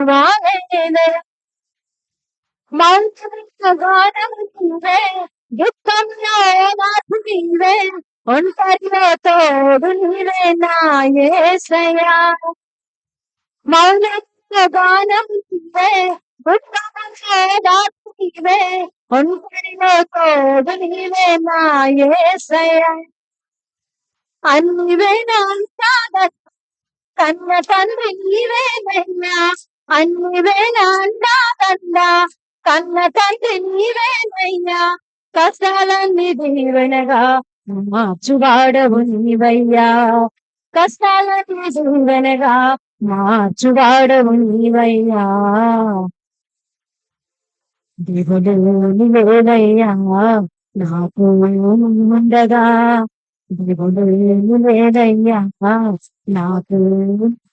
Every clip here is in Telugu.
వాడేదే మౌనమైన గానం నీవే దుఃఖంలో నాకు నీవే ఒంటరిలో తోడు నీవే నా యేసయ్యా మౌనమైన గానం నీవే దుఃఖంలో నాకు నీవే ఒంటరిలో తోడు నీవే నా యేసయ్యా అన్నివే నా అంటాదట కన్న తండ్రి నీవేనయ్యా అన్నివే నా అంటాదన్నా కన్న తండ్రి నీవేనయ్యా కష్టాలన్నీ దీవెనగా మార్చువాడవు నీవయ్యా కష్టాలన్నీ దీవెనగా మార్చువాడవు నీవయ్యా దేవుడు నీవేనయ్యా నాకు ఉండగా దేవుడు లేదయ్యా నాకు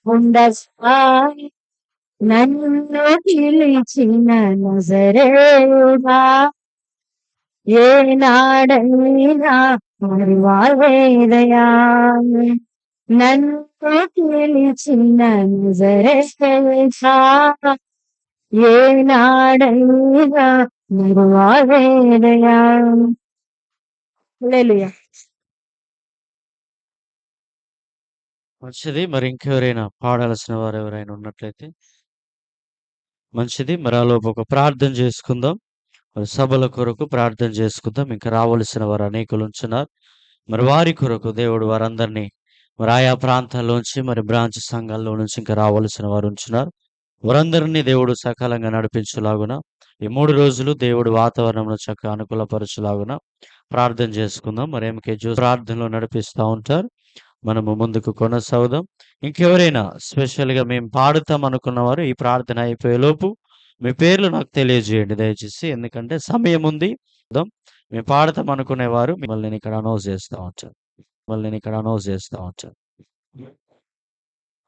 ఉండగా నన్ను పిలిచిన నజరేయుడా ఏనాడైనా మరువాలేదయా నన్ను పిలిచిన నజరేయుడా ఏనాడైనా మరువాలేదయా హల్లెలూయా. మంచిది. మరి ఇంకెవరైనా పాడాల్సిన వారు ఎవరైనా ఉన్నట్లయితే మంచిది. మరి ఆలోపు ఒక ప్రార్థన చేసుకుందాం. మరి సభల కొరకు ప్రార్థన చేసుకుందాం. ఇంకా రావలసిన వారు అనేకులు ఉంచున్నారు. మరి వారి కొరకు దేవుడు వారందరినీ మరి ఆయా ప్రాంతాల్లోంచి మరి బ్రాంచ్ సంఘాల్లో నుంచి ఇంకా రావలసిన వారు ఉంచున్నారు. వారందరినీ దేవుడు సకాలంగా నడిపించులాగున ఈ మూడు రోజులు దేవుడు వాతావరణంలో చక్కగా అనుకూలపరచులాగున ప్రార్థన చేసుకుందాం. మరి ఎంకే ప్రార్థనలో నడిపిస్తా ఉంటారు. మనము ముందుకు కొనసాగుదాం. ఇంకెవరైనా స్పెషల్‌గా మేము పాడుతాం అనుకున్నవారు ఈ ప్రార్థన అయిపోయేలోపు మీ పేర్లు నాకు తెలియజేయండి దయచేసి. ఎందుకంటే సమయం ఉంది. మేము పాడతాం అనుకునేవారు మిమ్మల్ని నేను ఇక్కడ అనౌన్స్ చేస్తా ఉంటాను. మిమ్మల్ని నేను ఇక్కడ అనౌన్స్ చేస్తా ఉంటాను.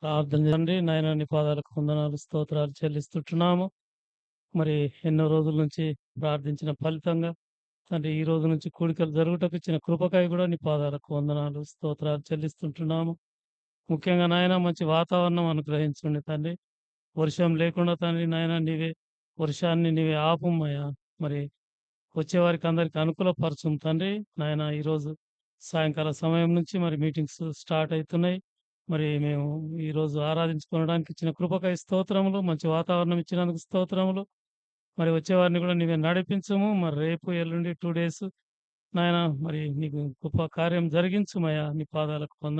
ప్రార్థన చేయండి. నాయన నీ పాదాలకు వందనాలు, స్తోత్రాలు చెల్లిస్తుంటున్నాము. మరి ఎన్నో రోజుల నుంచి ప్రార్థించిన ఫలితంగా తండ్రి ఈ రోజు నుంచి కూడికలు జరుగుటకు ఇచ్చిన కృపకాయ కూడా నీ పాదాలకు వందనాలు, స్తోత్రాలు చెల్లిస్తుంటున్నాము. ముఖ్యంగా నాయన మంచి వాతావరణం అనుగ్రహించండి తండ్రి. వర్షం లేకుండా తండ్రి నాయన నీవే వర్షాన్ని నీవే ఆపుమయ్యా. మరి వచ్చేవారికి అందరికి అనుకూలపరచుము తండ్రి. నాయన ఈరోజు సాయంకాల సమయం నుంచి మరి మీటింగ్స్ స్టార్ట్ అవుతున్నాయి మరి మేము ఈరోజు ఆరాధించుకోవడానికి ఇచ్చిన కృపకై స్తోత్రములు. మంచి వాతావరణం ఇచ్చినందుకు స్తోత్రములు. మరి వచ్చేవారిని కూడా నీవే నడిపించుము. మరి రేపు, ఎల్లుండి టూ డేస్ నాయన మరి నీకు గొప్ప కార్యం జరిగించుమయ్యా. నీ పాదాలకు వందనాలు.